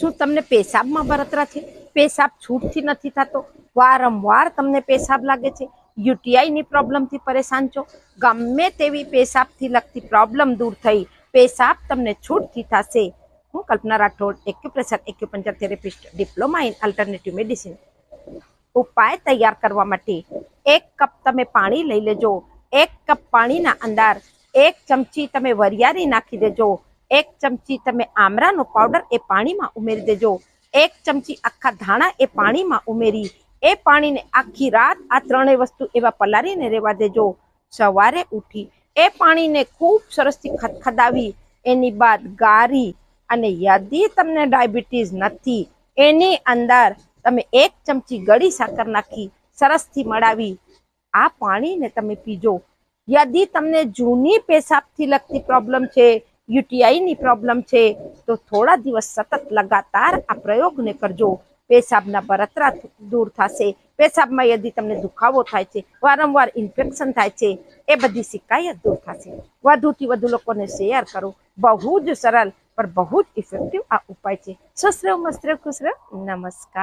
શું તમને પેશાબમાં બળતરા છે? પેશાબ છૂટથી નથી થતો. વારંવાર તમને પેશાબ લાગે છે. યુટીઆઈની પ્રોબ્લેમથી પરેશાન છો. ગમે તેવી પેશાબથી લગતી પ્રોબ્લમ દૂર થઈ, પેશાબ તમને છૂટથી થશે. હું Kalpana Rathod acupressure acupuncture therapist diploma in alternative medicine. ઉપાય તૈયાર કરવા માટે એક કપ તમે પાણી લઈ લેજો. એક કપ પાણીના અંદર એક ચમચી તમે વરિયાળી નાખી દેજો. એક ચમચી તમે આમળાનો પાવડર એ પાણીમાં ઉમેરી દેજો. એક ચમચી આખા ધાણા એ પાણીમાં ઉમેરી. એ પાણીને આખી રાત આ ત્રણેય વસ્તુ એવા પલાળીને રહેવા દેજો. સવારે ઉઠી એ પાણીને ખૂબ સરસથી ખદખદાવી. એની બાદ ગારી અને યાદી તમને ડાયાબિટીસ નથી. એની અંદર તમે એક ચમચી ગળી સાકર નાખી સરસથી મળાવી આ પાણીને તમે પીજો. યદી તમને જૂની પેશાબથી લગતી પ્રોબ્લેમ છે. યુટીઆઈની પ્રોબ્લેમ છે, તો થોડા દિવસ સતત લગાતાર આ પ્રયોગને કરજો. પેશાબના બરતરા દૂર થશે. પેશાબમાં યદિ તમને દુખાવો થાય છે, વારંવાર ઇન્ફેક્શન થાય છે, એ બધી શિકાયત દૂર થશે. વધુથી વધુ લોકોને શેર કરો. બહુ જ સરળ, પણ બહુ જ ઇફેક્ટિવ આ ઉપાય છે. સ્વસ્થ મસ્ત્રેવ મસ્ત ખુશ રહો. નમસ્કાર.